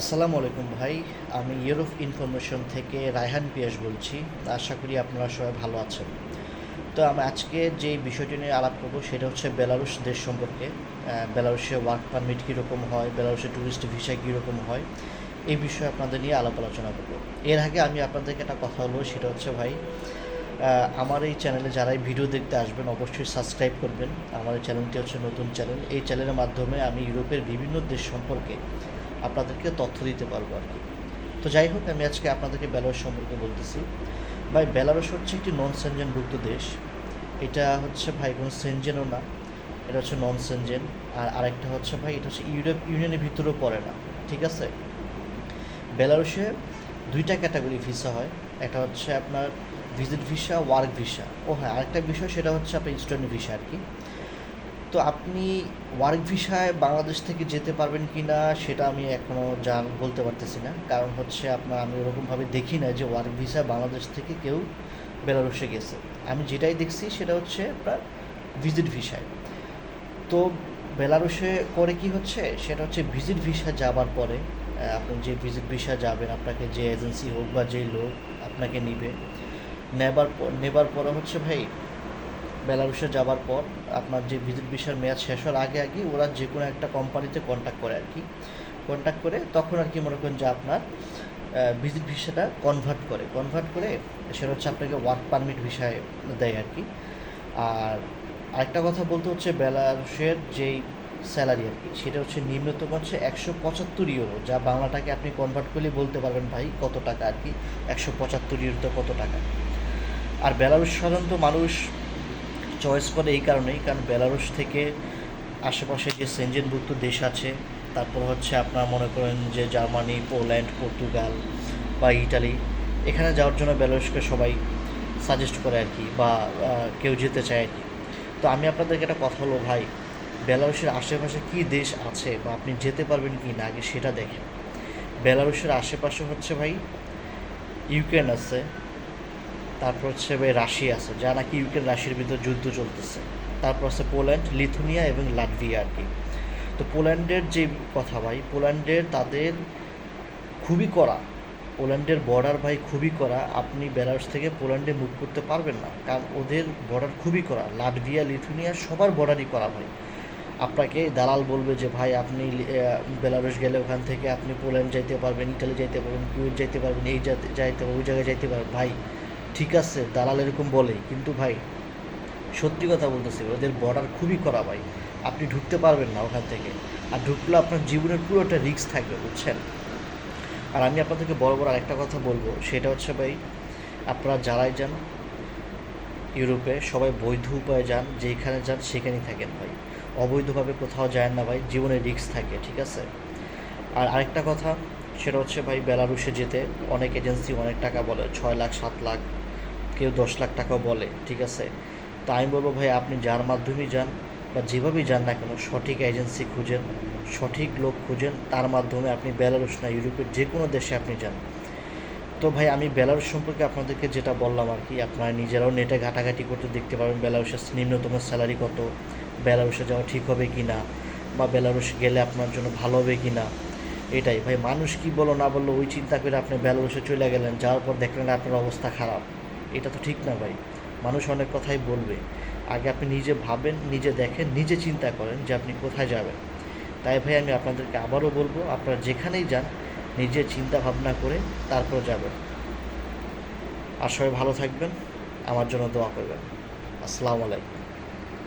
আসসালামু আলাইকুম ভাই, আমি ইউরোপ ইনফরমেশন থেকে রায়হান পিয়াস বলছি। আশা করি আপনারা সবাই ভালো আছেন। তো আমি আজকে যে বিষয়টি নিয়ে আলাপ করব সেটা হচ্ছে বেলারুশ দেশ সম্পর্কে। বেলারুশে ওয়ার্ক পারমিট কীরকম হয়, বেলারুশে ট্যুরিস্ট ভিসা কীরকম হয়, এই বিষয়ে আপনাদের নিয়ে আলাপ আলোচনা করব। এর আগে আমি আপনাদেরকে একটা কথা বলব, সেটা হচ্ছে ভাই আমার এই চ্যানেলে যারাই ভিডিও দেখতে আসবেন, অবশ্যই সাবস্ক্রাইব করবেন। আমার চ্যানেলটি হচ্ছে নতুন চ্যানেল এই চ্যানেলের মাধ্যমে আমি ইউরোপের বিভিন্ন দেশ সম্পর্কে আপনাদেরকে তথ্য দিতে পারব আর কি। তো যাই হোক, আমি আজকে আপনাদেরকে বেলারুস সম্পর্কে বলতেছি। ভাই, বেলারুস হচ্ছে একটি নন সেনজেনভুক্ত দেশ। এটা হচ্ছে ভাই কোনো সেনজেনও না, এটা হচ্ছে নন সেনজেন আর আরেকটা হচ্ছে ভাই, এটা হচ্ছে ইউরোপ ইউনিয়নের ভিতরেও পড়ে না, ঠিক আছে? বেলারুশে দুইটা ক্যাটাগরি ভিসা হয়। একটা হচ্ছে আপনার ভিজিট ভিসা ওয়ার্ক ভিসা ও হ্যাঁ আরেকটা বিষয় সেটা হচ্ছে আপনার স্টুডেন্ট ভিসা আর কি। তো আপনি ওয়ার্ক ভিসায় বাংলাদেশ থেকে যেতে পারবেন কি না সেটা আমি এখনও জান, বলতে পারতেছি না। কারণ হচ্ছে আপনার আমি ওরকমভাবে দেখি না যে ওয়ার্ক ভিসায় বাংলাদেশ থেকে কেউ বেলারুসে গেছে। আমি যেটাই দেখছি সেটা হচ্ছে আপনার ভিজিট ভিসায় তো বেলারুসে করে কি হচ্ছে? সেটা হচ্ছে ভিজিট ভিসা যাবার পরে আপনি যে ভিজিট ভিসা যাবেন, আপনাকে যে এজেন্সি হোক বা যে লোক আপনাকে নিবে, নেবার পর, নেবার পরে হচ্ছে ভাই বেলারুশে যাবার পর আপনার যে ভিজিট ভিসার মেয়াদ শেষ হওয়ার আগে আগে ওরা যে কোনো একটা কোম্পানিতে কন্ট্যাক্ট করে আর কি। কন্ট্যাক্ট করে তখন আর কি মনে করেন যে আপনার ভিজিট ভিসাটা কনভার্ট করে। কনভার্ট করে সেটা হচ্ছে আপনাকে ওয়ার্ক পারমিট ভিসায় দেয় আর কি। আর আরেকটা কথা বলতে হচ্ছে বেলারুশের যেই স্যালারি আর কি, সেটা হচ্ছে নিম্নতম হচ্ছে একশো পঁচাত্তর ইউরো যা বাংলাটাকে আপনি কনভার্ট করলে বলতে পারবেন ভাই কত টাকা আর কি? একশো পঁচাত্তর ইউরোতে কত টাকা। আর বেলারুশ সাধারণত মানুষ চয়েস করে এই কারণেই, কারণ বেলারুশ থেকে আশেপাশে যে সেনজেনভুক্ত দেশ আছে, তারপর হচ্ছে আপনার মনে করেন যে জার্মানি পোল্যান্ড পর্তুগাল বা ইটালি এখানে যাওয়ার জন্য বেলারুশকে সবাই সাজেস্ট করে আর কি বা কেউ যেতে চায় আর কি। তো আমি আপনাদেরকে একটা কথা হলো ভাই বেলারুশের আশেপাশে কী দেশ আছে বা আপনি যেতে পারবেন কি না আগে সেটা দেখেন। বেলারুশের আশেপাশে হচ্ছে ভাই ইউক্রেন আছে তারপর হচ্ছে ভাই রাশিয়া আছে, যা নাকি ইউক্রেন রাশিয়ার ভিতর যুদ্ধ চলতেছে। তারপর আছে পোল্যান্ড, লিথুনিয়া এবং লাটভিয়া আর কি। তো পোল্যান্ডের যে কথা ভাই, পোল্যান্ডের তাদের খুবই কড়া। পোল্যান্ডের বর্ডার ভাই খুবই কড়া, আপনি বেলারুস থেকে পোল্যান্ডে মুভ করতে পারবেন না। কারণ ওদের বর্ডার খুবই কড়া, লাটভিয়া, লিথুনিয়া সবার বর্ডারই করা ভাই। আপনাকে দালাল বলবে যে, ভাই, আপনি বেলারুস গেলে ওখান থেকে আপনি পোল্যান্ড যাইতে পারবেন, ইটালি যাইতে পারবেন, কুয়েত যাইতে পারবেন, এই যাইতে পারবেন, ওই জায়গায় যাইতে পারবেন। ভাই ঠিক আছে, দালাল এরকম বলে, কিন্তু ভাই, সত্যি কথা বলতেছি, ওদের বর্ডার খুবই করা ভাই। আপনি ঢুকতে পারবেন না ওখান থেকে। আর ঢুকলে আপনার জীবনের পুরোটা রিস্ক থাকবে, বুঝছেন? আর আমি আপনাদেরকে বড় বড় আরেকটা কথা বলব, সেটা হচ্ছে ভাই, আপনারা যারাই যান, ইউরোপে সবাই বৈধ উপায়ে যান যেখানে যান, সেখানেই থাকেন ভাই। অবৈধভাবে কোথাও যায় না ভাই, জীবনে রিস্ক থাকে, ঠিক আছে? আর আরেকটা কথা, সেটা হচ্ছে ভাই, বেলারুশে যেতে অনেক এজেন্সি অনেক টাকা বলে, ছয় লাখ, সাত লাখ। কেউ দশ লাখ টাকাও বলে, ঠিক আছে? তা আমি বলব, ভাই, আপনি যার মাধ্যমেই যান বা যেভাবেই যান না কেন, সঠিক এজেন্সি খুঁজেন, সঠিক লোক খুঁজেন, তার মাধ্যমে আপনি বেলারুশ না ইউরোপের যে কোনো দেশে আপনি যান। তো ভাই, আমি বেলারুশ সম্পর্কে আপনাদেরকে যেটা বললাম আর কি, আপনারা নিজেরাও নেটে ঘাটাঘাটি করতে দেখতে পারবেন বেলারুশের নিম্নতম স্যালারি কত, বেলারুশে যাওয়া ঠিক হবে কি না, বা বেলারুশ গেলে আপনার জন্য ভালো হবে কি না, এটাই। ভাই, মানুষ কি বলো না বলল, ওই চিন্তা করে আপনি বেলারুশে চলে গেলেন, যাওয়ার পর দেখলেন আপনার অবস্থা খারাপ। এটা তো ঠিক না ভাই। মানুষ অনেক কথাই বলবে। আগে আপনি নিজে ভাবেন, নিজে দেখেন, নিজে চিন্তা করেন যে আপনি কোথায় যাবেন। তাই ভাই আমি আপনাদেরকে আবারও বলব, আপনারা যেখানেই যান, নিজে চিন্তা ভাবনা করে তারপর যাবেন। আর সবাই ভালো থাকবেন। আমার জন্য দোয়া করবেন। আসসালামু আলাইকুম।